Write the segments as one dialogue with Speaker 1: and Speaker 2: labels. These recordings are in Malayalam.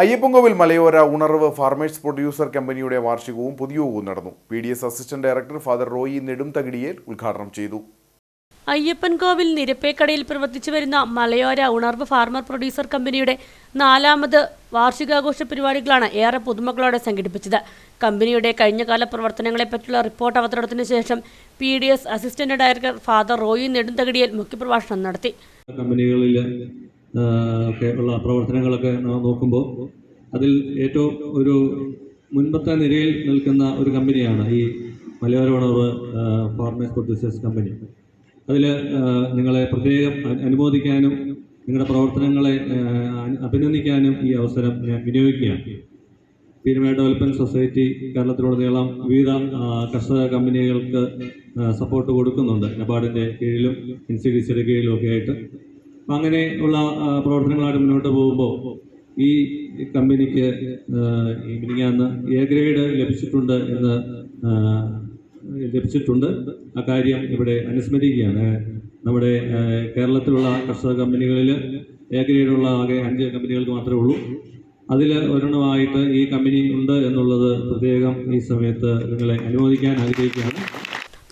Speaker 1: അയ്യപ്പൻകോവിൽ മലയോര ഉണർവ് ഫാർമേഴ്സ് പ്രൊഡ്യൂസർ കമ്പനിയുടെ വാർഷികവും പൊതുയോഗവും നടന്നു. P D S assistant director father Roy Nedumthakidiyel ഉദ്ഘാടനം ചെയ്തു.
Speaker 2: അയ്യപ്പൻകോവിൽ നിരപ്പേക്കടയിൽ പ്രവർത്തിച്ചു വരുന്ന മലയോര ഉണർവ് ഫാർമർ പ്രൊഡ്യൂസർ കമ്പനിയുടെ നാലാമത് വാർഷികാഘോഷ പരിപാടികളാണ് ഏറെ പുതുമകളോടെ സംഘടിപ്പിച്ചത്. കമ്പനിയുടെ കഴിഞ്ഞകാല പ്രവർത്തനങ്ങളെപ്പറ്റിയുള്ള റിപ്പോർട്ട് അവതരണത്തിന് ശേഷം P D S assistant director father Roy Nedunthakadiyil മുഖ്യപ്രഭാഷണം നടത്തി.
Speaker 3: കമ്പനികളിൽ ഒക്കെ ഉള്ള പ്രവർത്തനങ്ങളൊക്കെ നോക്കുമ്പോൾ അതിൽ ഏറ്റവും ഒരു മുൻപത്തെ നിരയിൽ നിൽക്കുന്ന ഒരു കമ്പനിയാണ് ഈ മലയോര ഉണർവ് ഫാർമേഴ്സ് പ്രൊഡ്യൂസേഴ്സ് കമ്പനി അതിൽ നിങ്ങളെ പ്രത്യേകം അനുമോദിക്കാനും നിങ്ങളുടെ പ്രവർത്തനങ്ങളെ അഭിനന്ദിക്കാനും ഈ അവസരം ഞാൻ വിനിയോഗിക്കുകയാണ്. പീരുമേട് ഡെവലപ്മെന്റ് സൊസൈറ്റി കേരളത്തിലുടനീളം വിവിധ കർഷക കമ്പനികൾക്ക് സപ്പോർട്ട് കൊടുക്കുന്നുണ്ട്. നബാർഡിന്റെ കീഴിലും എൻ സി ഡി സിയുടെ കീഴിലും ഒക്കെ ആയിട്ട്. അങ്ങനെയുള്ള ഉള്ള പ്രവർത്തനങ്ങളായിട്ട് മുന്നോട്ട് പോകുമ്പോൾ ഈ കമ്പനിക്ക് മിനിങ്ങാന്ന് എ ഗ്രേഡ് ലഭിച്ചിട്ടുണ്ട് എന്ന് ലഭിച്ചിട്ടുണ്ട്. ആ കാര്യം ഇവിടെ അനുസ്മരിക്കുകയാണ്. നമ്മുടെ കേരളത്തിലുള്ള കർഷക കമ്പനികളിൽ എ ഗ്രേഡുള്ള ആകെ അഞ്ച് കമ്പനികൾക്ക് മാത്രമേ ഉള്ളൂ. അതിൽ ഒരെണ്ണമായിട്ട് ഈ കമ്പനി ഉണ്ട് എന്നുള്ളത് പ്രത്യേകം ഈ സമയത്ത് നിങ്ങളെ അനുമോദിക്കാൻ ആഗ്രഹിക്കുകയാണ്.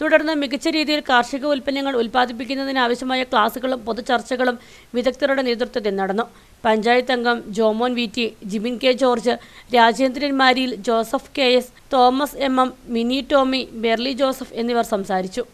Speaker 2: തുടർന്ന് മികച്ച രീതിയിൽ കാർഷിക ഉൽപ്പന്നങ്ങൾ ഉൽപ്പാദിപ്പിക്കുന്നതിനാവശ്യമായ ക്ലാസുകളും പൊതുചർച്ചകളും വിദഗ്ധരുടെ നേതൃത്വത്തിൽ നടന്നു. പഞ്ചായത്ത് അംഗം Jomon V T Jibin K George Rajendran Mariyil Joseph K S Thomas M M Mini Tommy Berly Joseph എന്നിവർ സംസാരിച്ചു.